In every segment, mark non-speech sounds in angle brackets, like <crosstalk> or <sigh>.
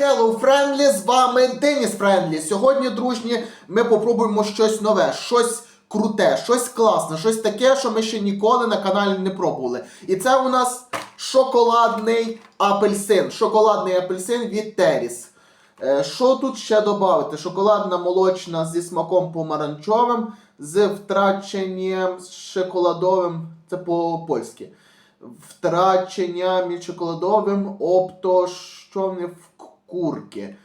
Hello, Friendly, з вами Деніс Френдлі. Сьогодні, дружні, ми попробуємо щось нове, щось круте, щось класне, щось таке, що ми ще ніколи на каналі не пробували. І це у нас шоколадний апельсин. Шоколадний апельсин від Теріс. Е, Що тут ще додати? Шоколадна молочна зі смаком помаранчовим, з втраченням шоколадовим, це по-польськи. Втраченням і шоколадовим оптошовні курки.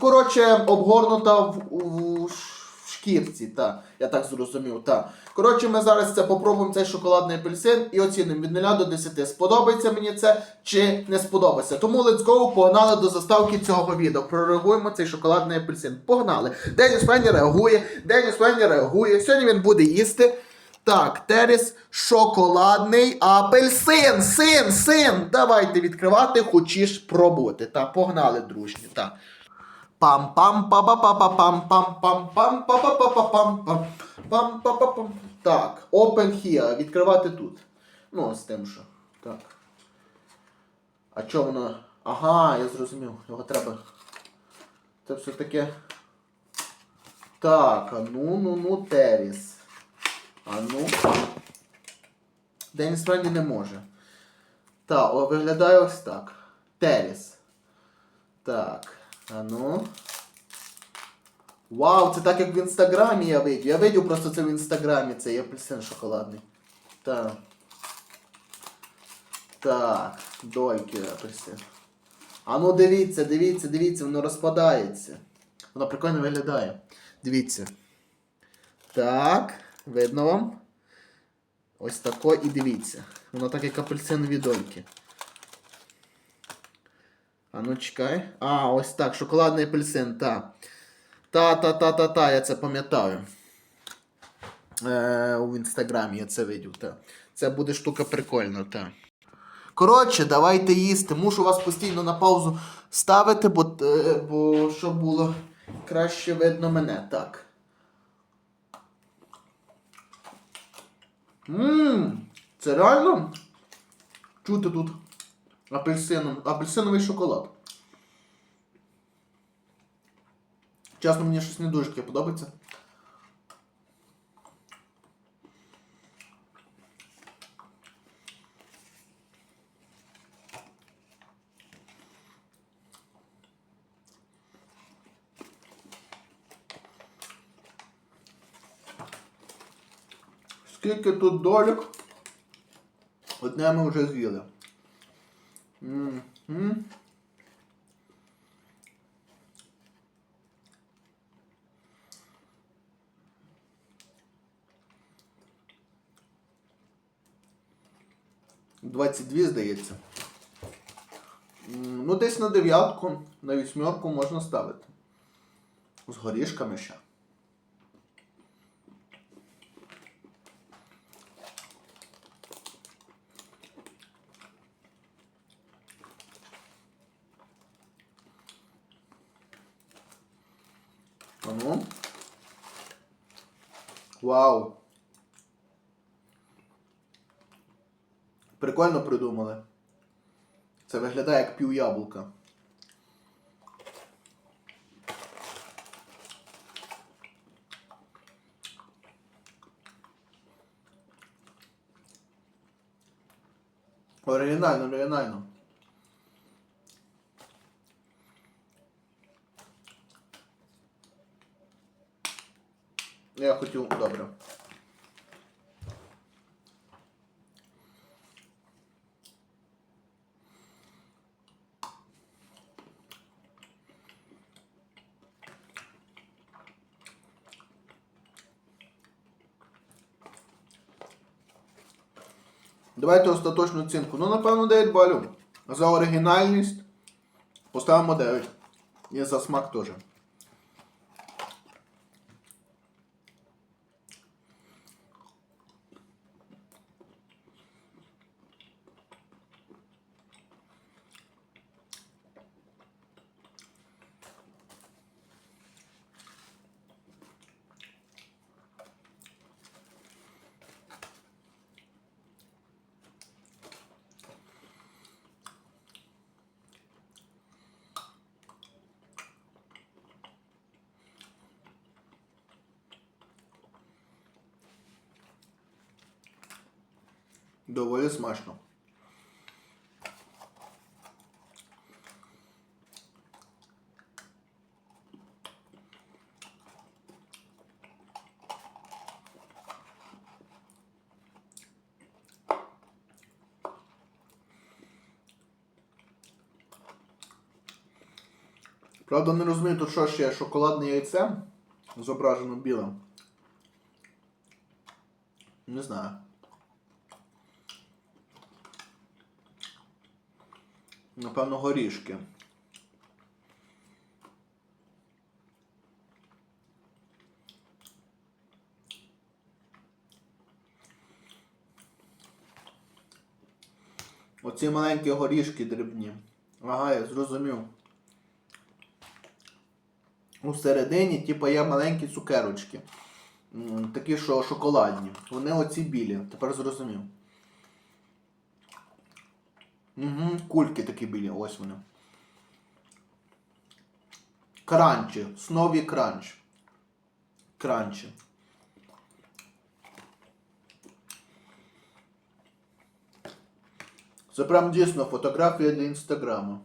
Коротше, обгорнута в, в шкірці, та. Я так зрозумів, та. Коротше, ми зараз це попробуємо цей шоколадний апельсин і оцінимо від 0 до 10. Сподобається мені це чи не сподобається. Тому let's go, погнали до заставки цього відео. Прореагуємо цей шоколадний апельсин. Погнали. Деніс Фенні реагує, Деніс Фенні реагує. Сьогодні він буде їсти. Так, Теріс, шоколадний апельсин. Син, син. Давайте відкривати, хочеш пробувати. Та погнали, дружні. Та. пам пам па па па па пам пам пам пам па па па па пам пам пам па па пам Так, open here. Відкривати тут. Ну, з тим, що. Так. А чого воно? Ага, я зрозумів. Його треба. Це все таке. Так, а ну ну ну Теріс. А ну. Деніс Френді не може. Так, о, виглядає ось так. Теріс. Так. А ну. Вау, це так як в інстаграмі я видів. Я видів просто це в інстаграмі, цей апельсин шоколадний. Так. Так, дольки апельсин. А ну дивіться, дивіться, дивіться, воно розпадається. Воно прикольно виглядає. Дивіться. Так, Видно вам? Ось тако і дивіться. Воно так як апельсинові дольки. А ну чекай. А, ось так, шоколадний апельсин, та. Та-та-та-та-та, я це пам'ятаю. Е, у інстаграмі я це видів, та. Це буде штука прикольна, та. Коротше, давайте їсти. Мушу вас постійно на паузу ставити, бо, е, бо щоб було краще видно мене. Так. Ммм, це реально чути тут апельсином, апельсиновий шоколад. Чесно, мені щось не дуже таке подобається. Скільки тут долік? Одне ми вже з'їли. М-м. Двадцять дві, здається. Ну, десь на дев'ятку, на вісьмерку можна ставити. З горішками ще. А ну. Вау. Прикольно придумали. Це виглядає як пів яблука. Оригінально, оригінально. Я хотів добре. Давайте остаточну оцінку. Ну, напевно, 9 балів. За оригінальність поставимо 9. І за смак теж. Доволі смачно. Правда, не розумію, тут що ще шоколадне яйце зображено білим. Не знаю. Напевно, горішки. Оці маленькі горішки дрібні. Ага, я зрозумів. У середині, типу, є маленькі цукерочки. Такі, що шоколадні. Вони оці білі. Тепер зрозумів. Угу, кульки такі білі, ось вони. Кранчі. Снові кранч. Кранчі. Це прям дійсно фотографія для інстаграму.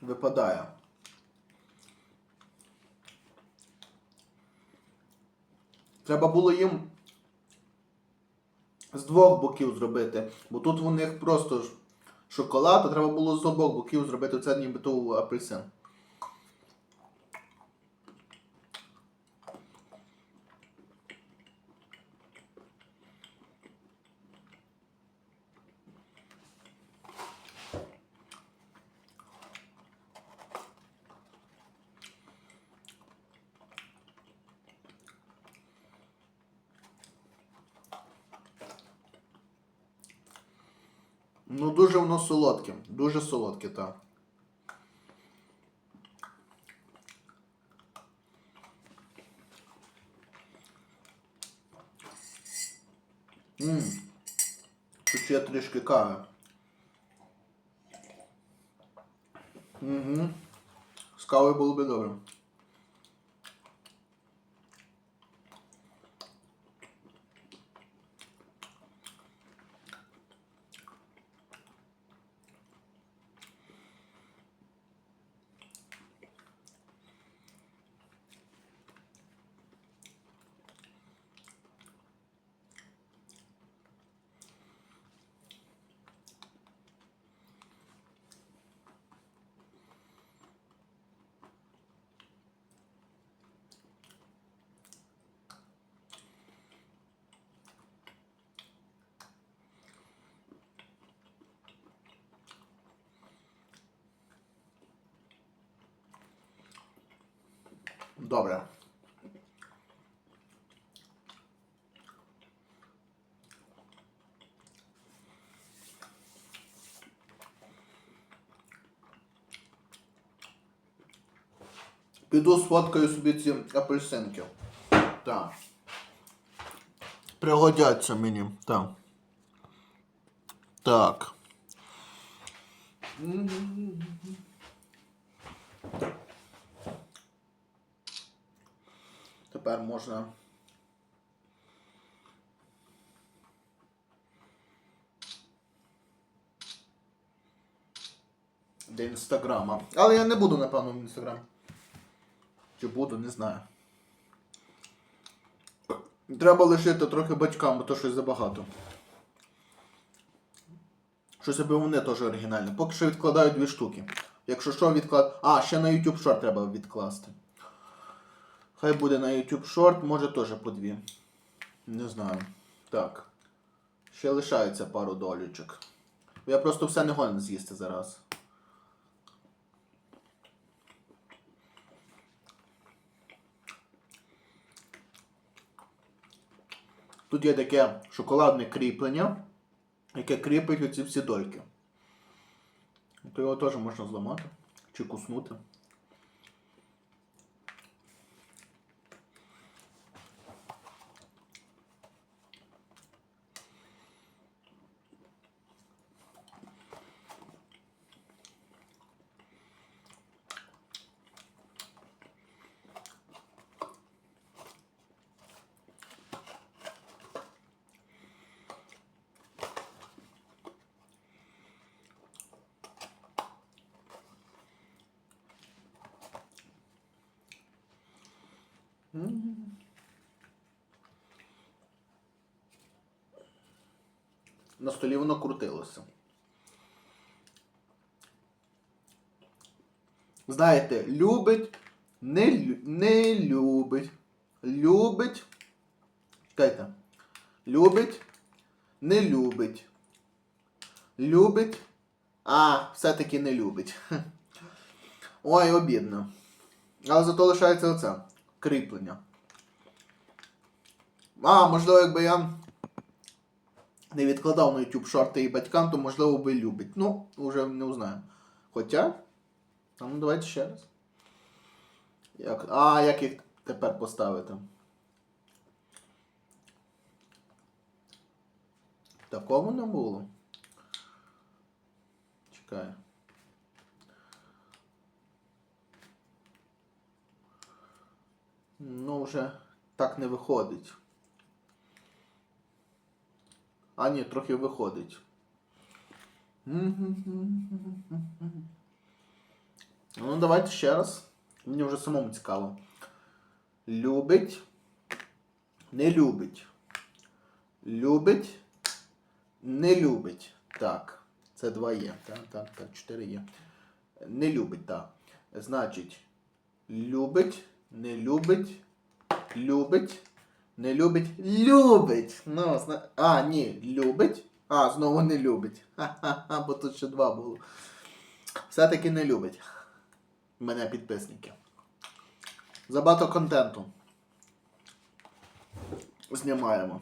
Випадає. Треба було їм з двох боків зробити, бо тут у них просто шоколад, а треба було з обох боків зробити це нібито апельсин. Ну, дуже воно солодке. Дуже солодке, так. Ммм. Тут ще трішки кави. Угу. З кавою було би добре. Добре. Піду сфоткаю собі ці апельсинки. Так. Пригодяться мені. Так. Так. Тепер можна. аккаунти інстаграма. Але я не буду, напевно, в інстаграм. Чи буду, не знаю. Треба лишити трохи батькам, бо то щось забагато. Щось аби вони теж оригінальне. Поки що відкладаю дві штуки. Якщо що, відклад. А, ще на YouTube Short треба відкласти. Хай буде на YouTube Short, може теж по дві. Не знаю. Так. Ще лишається пару долічок. Я просто все не гонен з'їсти зараз. Тут є таке шоколадне кріплення, яке кріпить оці всі дольки. То його теж можна зламати чи куснути. На столі воно крутилося. Знаєте, любить, не, не любить. Любить. Чекайте. Любить, не любить. Любить. А, все-таки не любить. <laughs> Ой, обідно. Але зато лишається оце. Кріплення. А, можливо, якби я не відкладав на YouTube шорти і батькам, то можливо би любить. Ну, вже не узнаю. Хоча. А ну давайте ще раз. Як... А, як їх тепер поставити? Такого не було. Чекаю. Ну, вже так не виходить. А ні, трохи виходить. Ну, давайте ще раз. Мені вже самому цікаво. Любить. Не любить. Любить. Не любить. Так. Це два є. Так, так, так, чотири є. Не любить, так. Значить, любить, не любить, любить, не любить, любить. Ну, зна... А, ні, любить. А, знову не любить. Ха-ха-ха, бо тут ще два було. Все-таки не любить. Мене підписники. Забагато контенту. Знімаємо.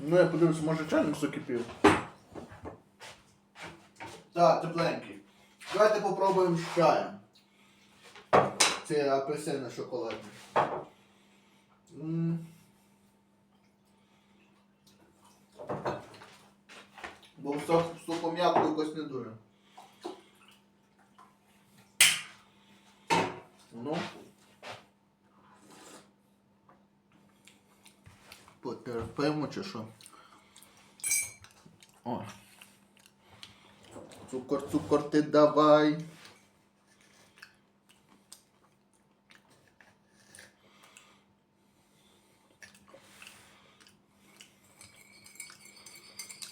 Ну, я подивлюсь, може чайник закипів. Так, тепленький. Давайте попробуємо з чаєм. Це апельсини шоколадні. Бо супом яблуко якось не дуже. Ну. Потерпимо чи що? О. Цукор, цукор ти давай.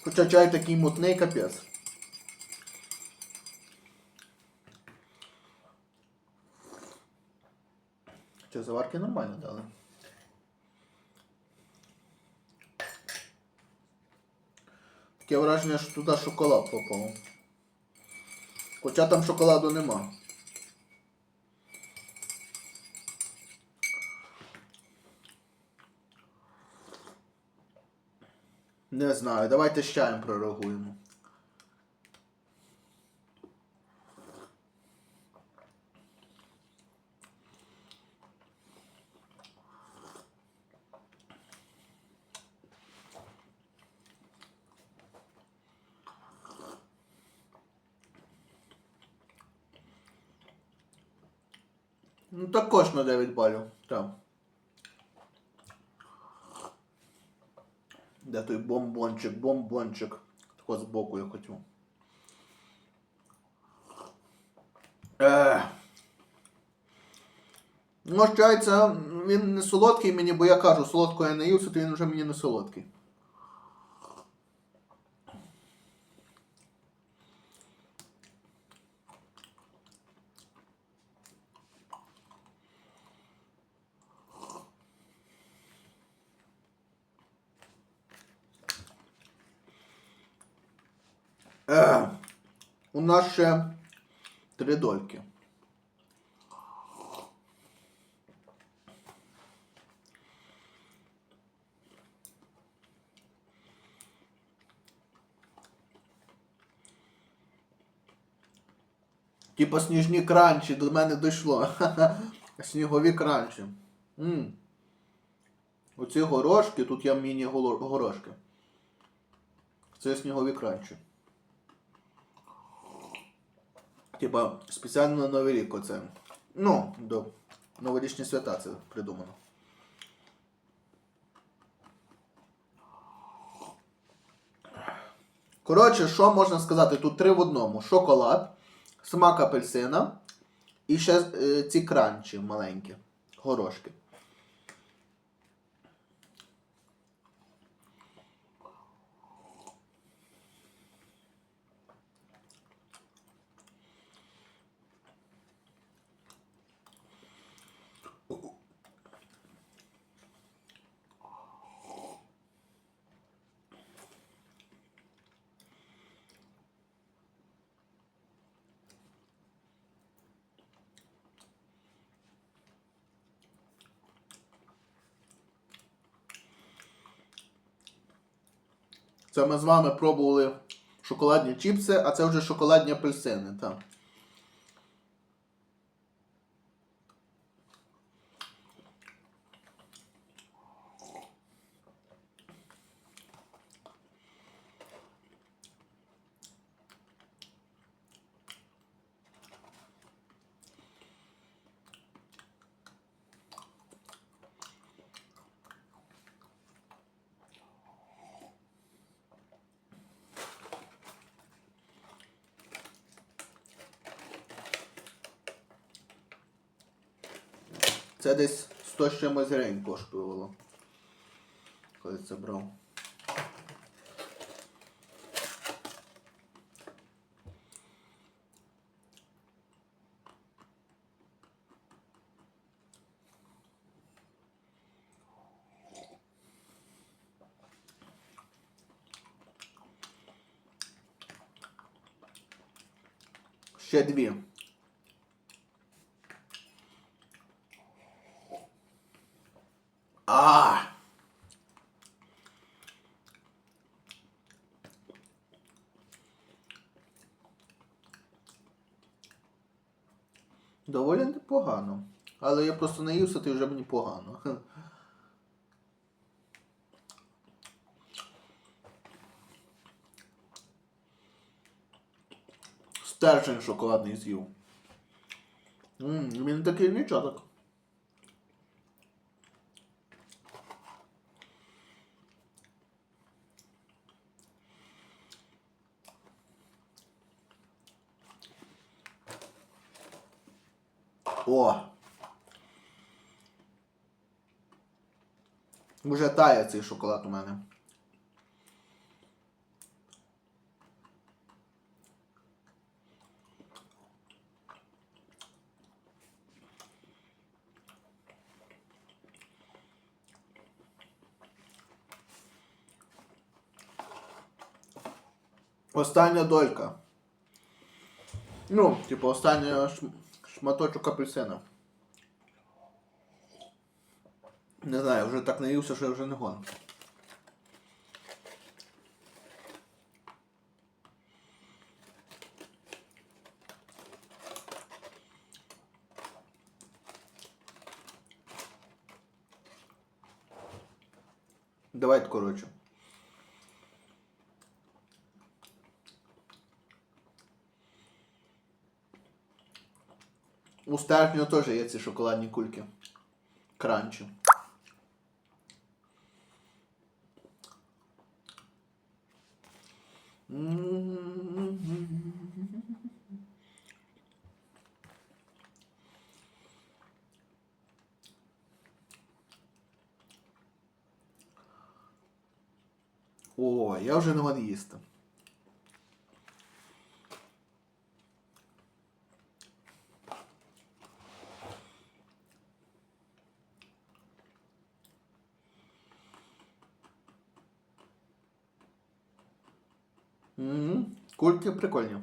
Хоча чай такий мутний капець. Заварки нормально дали? Таке враження, що туди шоколад попав. Хоча там шоколаду нема. Не знаю, давайте з чаєм прореагуємо. Ну також на 9 балів. Так. Де той бомбончик, бомбончик. Тако збоку я хотів. Ех. Ну, це він не солодкий мені, бо я кажу, солодкого я не ївся, то він вже мені не солодкий. Е, у нас ще три дольки. Типа сніжні кранчі до мене дійшло. <laughs> Снігові кранчі. м Оці горошки, тут є міні-горошки. Це снігові кранчі. Типа спеціально на Новий рік оце. Ну, до новорічні свята це придумано. Коротше, що можна сказати? Тут три в одному: шоколад, смак апельсина і ще е, ці кранчі маленькі, горошки. Це ми з вами пробували шоколадні чіпси, а це вже шоколадні апельсини. Так. Це десь 100 з чимось гривень коштувало. Коли це брав. Ще дві. А. Доволі непогано. Але я просто наївся, то вже мені погано. Стержень шоколадний з'їв. Він такий нічого так. О! Вже тає цей шоколад у мене. Остання долька. Ну, типу, останній шматочок апельсина. Не знаю, вже так наївся, що я вже не гон. Давайте, коротше. У Стефані теж є ці шоколадні кульки. Кранчі. О, я вже не можу їсти. Кульки прикольні.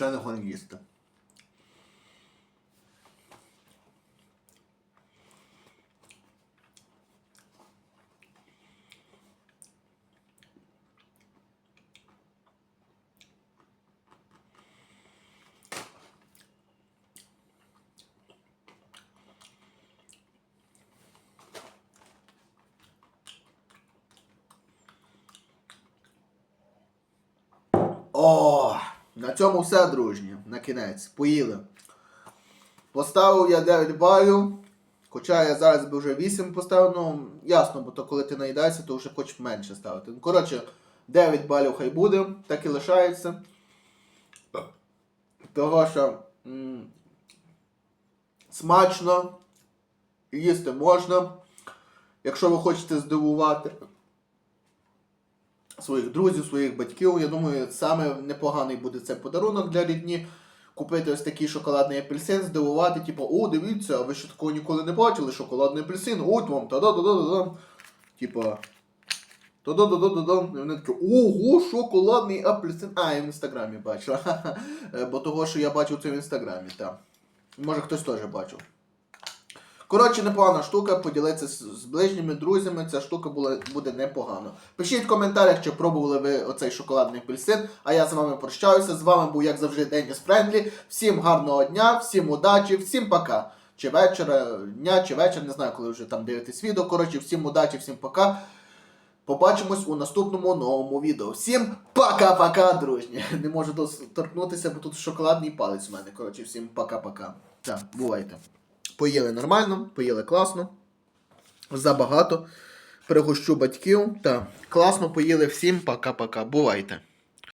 А, вже не хочу їсти. О, на цьому все, дружні. На кінець. Поїли. Поставив я 9 балів. Хоча я зараз би вже 8 поставив, ну ясно, бо то коли ти наїдаєшся, то вже хочеш менше ставити. Ну, коротше, 9 балів хай буде, так і лишається. Того що м- смачно, їсти можна. Якщо ви хочете здивувати своїх друзів, своїх батьків. Я думаю, саме непоганий буде цей подарунок для рідні. Купити ось такий шоколадний апельсин, здивувати, типу, о, дивіться, а ви ще такого ніколи не бачили, шоколадний апельсин, от вам, та-да-да-да-да. Типа. Та-да-да-да-да-да. І вони такі, ого, шоколадний апельсин. А, я в інстаграмі бачив. <laughs> Бо того, що я бачив це в інстаграмі, так. Може хтось теж бачив. Коротше, непогана штука, поділитися з, ближніми друзями, ця штука була, буде непогано. Пишіть в коментарях, чи пробували ви оцей шоколадний апельсин, а я з вами прощаюся. З вами був, як завжди, Деніс Френдлі. Всім гарного дня, всім удачі, всім пока. Чи вечора, дня, чи вечір, не знаю, коли вже там дивитесь відео. Коротше, всім удачі, всім пока. Побачимось у наступному новому відео. Всім пока-пока, дружні. <laughs> Не можу доторкнутися, бо тут шоколадний палець у мене. Коротше, всім пока-пока. Так, бувайте. Поїли нормально, поїли класно. Забагато. Пригощу батьків. Та класно поїли всім. Пока-пока. Бувайте.